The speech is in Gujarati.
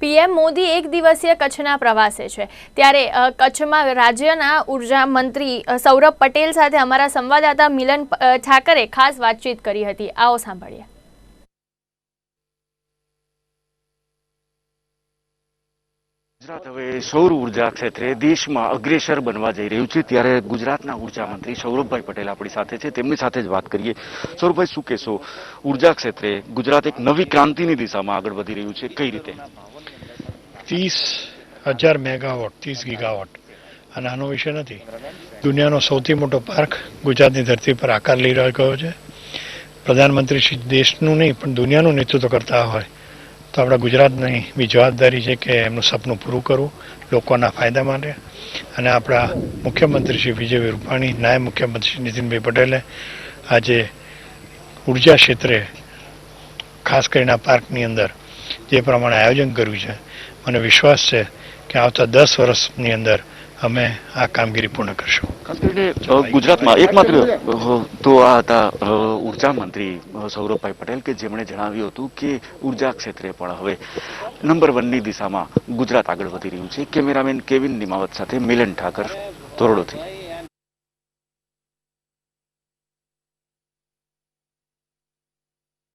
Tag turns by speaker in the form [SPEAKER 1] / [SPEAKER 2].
[SPEAKER 1] પીએમ મોદી એક દિવસીય કચ્છના પ્રવાસે છે. ત્યારે કચ્છમાં રાજ્યના ઊર્જા મંત્રી સૌરભ પટેલ સાથે અમારા સંવાદદાતા મિલન ઠાકરે ખાસ વાતચીત કરી હતી. આવો સાંભળીએ.
[SPEAKER 2] ગુજરાત હવે સૌર ઊર્જા ક્ષેત્રે દેશમાં અગ્રેસર બનવા જઈ રહ્યું છે. ત્યારે ગુજરાતના ઊર્જા મંત્રી સૌરભભાઈ પટેલ આપણી સાથે છે. તેમની સાથે જ વાત કરીએ. સૌરભભાઈ, શું કહેશો? ઊર્જા ક્ષેત્રે ગુજરાત એક નવી ક્રાંતિની દિશામાં આગળ વધી રહ્યું છે. કઈ રીતે?
[SPEAKER 3] ત્રીસ હજાર મેગાવોટ, ત્રીસ ગીગાવોટ. અને આનો વિષય નથી. દુનિયાનો સૌથી મોટો પાર્ક ગુજરાતની ધરતી પર આકાર લઈ રહ્યો છે. પ્રધાનમંત્રી દેશનું નહીં, પણ દુનિયાનું નેતૃત્વ કરતા હોય. તો આપણા ગુજરાતની બી જવાબદારી છે કે એમનું સપનું પૂરું કરવું, લોકોના ફાયદા માટે. અને આપણા મુખ્યમંત્રી શ્રી વિજયભાઈ રૂપાણી, નાયબ મુખ્યમંત્રી શ્રી નીતિનભાઈ પટેલે આજે ઊર્જા ક્ષેત્રે, ખાસ કરીને આ પાર્કની અંદર, જે પ્રમાણે આયોજન કર્યું છે. મને વિશ્વાસ છે કે આવતા દસ વર્ષની અંદર અમે આ કામગીરી પૂર્ણ કરશું.
[SPEAKER 2] ખાસ કરીને ગુજરાતમાં એકમાત્ર તો આ હતા ઊર્જા મંત્રી સૌરભભાઈ પટેલ કે જેમણે જણાવ્યું હતું કે ઊર્જા ક્ષેત્રે પણ હવે નંબર વનની દિશામાં ગુજરાત આગળ વધી રહ્યું છે. કેમેરામેન કેવિન નિમાવત સાથે મિલન ઠાકર ધોરડોથી.